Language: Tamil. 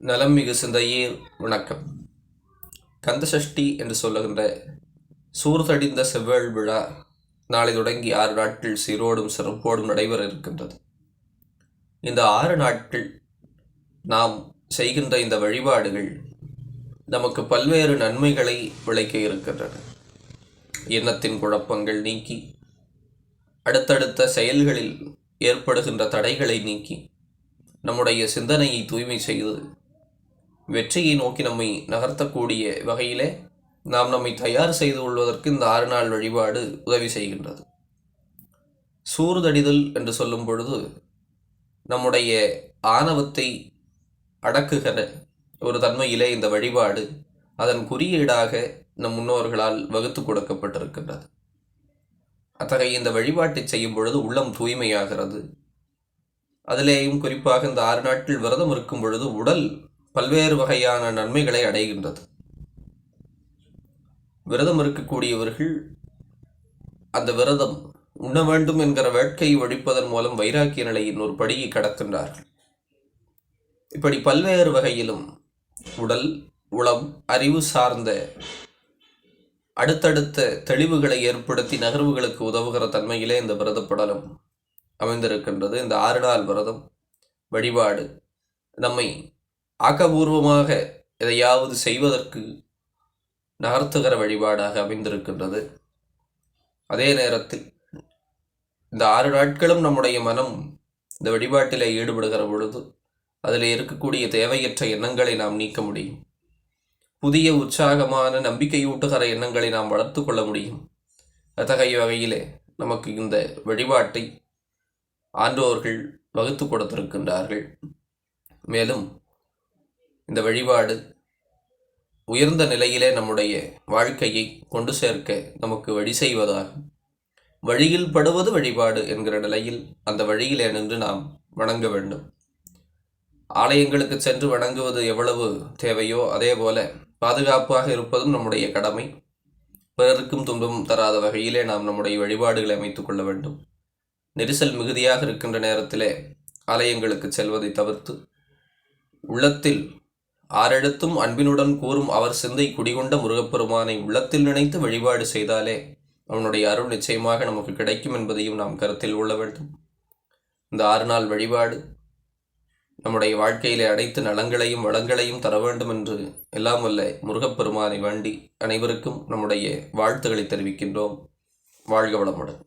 நலம் மிகு சிந்தையில் வணக்கம். கந்தசஷ்டி என்று சொல்லுகின்ற சூர்தடிந்த செவ்வேள் விழா நாளை தொடங்கி ஆறு நாட்கள் சீரோடும் சிறப்போடும் நடைபெற இருக்கின்றது. இந்த ஆறு நாட்கள் நாம் செய்கின்ற இந்த வழிபாடுகள் நமக்கு பல்வேறு நன்மைகளை விளைக்க இருக்கின்றன எண்ணத்தின் குழப்பங்கள் நீக்கி அடுத்தடுத்த செயல்களில் ஏற்படுகின்ற தடைகளை நீக்கி நம்முடைய சிந்தனையை தூய்மை செய்து வெற்றியை நோக்கி நம்மை நகர்த்தக்கூடிய வகையிலே நாம் நம்மை தயார் செய்து கொள்வதற்கு இந்த ஆறு நாள் வழிபாடு உதவி செய்கின்றது. சூறுதடிதல் என்று சொல்லும் பொழுது நம்முடைய ஆணவத்தை அடக்குகிற ஒரு தன்மையிலே இந்த வழிபாடு அதன் குறியீடாக நம் முன்னோர்களால் வகுத்து கொடுக்கப்பட்டிருக்கின்றது. அத்தகைய இந்த வழிபாட்டை செய்யும் பொழுது உள்ளம் தூய்மையாகிறது. அதிலேயும் குறிப்பாக இந்த ஆறு நாட்கள் விரதம் இருக்கும் பொழுது உடல் பல்வேறு வகையான நன்மைகளை அடைகின்றது. விரதம் இருக்கக்கூடியவர்கள் அந்த விரதம் உண்ண வேண்டும் என்கிற வேட்கையை ஒழிப்பதன் மூலம் வைராக்கிய நிலையின் ஒரு படியை கடக்கின்றார்கள். இப்படி பல்வேறு வகையிலும் உடல் உளம் அறிவு சார்ந்த அடுத்தடுத்த தெளிவுகளை ஏற்படுத்தி நகர்வுகளுக்கு உதவுகிற தன்மையிலே இந்த விரத படலம் அமைந்திருக்கின்றது. இந்த ஆறு நாள் விரதம் வழிபாடு நம்மை ஆக்கபூர்வமாக எதையாவது செய்வதற்கு நகர்த்துகிற வழிபாடாக அமைந்திருக்கின்றது. அதே நேரத்தில் இந்த ஆறு நாட்களும் நம்முடைய மனம் இந்த வழிபாட்டில் ஈடுபடுகிற பொழுது அதில் இருக்கக்கூடிய தேவையற்ற எண்ணங்களை நாம் நீக்க முடியும். புதிய உற்சாகமான நம்பிக்கையூட்டுகிற எண்ணங்களை நாம் வளர்த்து கொள்ள முடியும். அத்தகைய வகையிலே நமக்கு இந்த வழிபாட்டை ஆண்டோர்கள் வகுத்து கொடுத்திருக்கின்றார்கள். மேலும் இந்த வழிபாடு உயர்ந்த நிலையிலே நம்முடைய வாழ்க்கையை கொண்டு சேர்க்க நமக்கு வழி செய்வதாகும். வழியில் படுவது வழிபாடு என்கிற நிலையில் அந்த வழியிலே நின்று நாம் வணங்க வேண்டும். ஆலயங்களுக்கு சென்று வணங்குவது எவ்வளவு தேவையோ அதே போல பாதுகாப்பாக இருப்பதும் நம்முடைய கடமை. பிறருக்கும் துன்பம் தராத வகையிலே நாம் நம்முடைய வழிபாடுகளை அமைத்துக் கொள்ள வேண்டும். நெரிசல் மிகுதியாக இருக்கின்ற நேரத்திலே ஆலயங்களுக்கு செல்வதை தவிர்த்து உள்ளத்தில் ஆரெழுத்தும் அன்பினுடன் கூறும் அவர் சிந்தை குடிகொண்ட முருகப்பெருமானை உள்ளத்தில் நினைத்து வழிபாடு செய்தாலே அவனுடைய அருள் நிச்சயமாக நமக்கு கிடைக்கும் என்பதையும் நாம் கருத்தில் கொள்ள வேண்டும். இந்த ஆறு நாள் வழிபாடு நம்முடைய வாழ்க்கையிலே அனைத்து நலங்களையும் வளங்களையும் தர வேண்டும் என்று எல்லாம் வல்ல முருகப்பெருமானை வேண்டி அனைவருக்கும் நம்முடைய வாழ்த்துக்களை தெரிவிக்கின்றோம். வாழ்க வளமுடன்.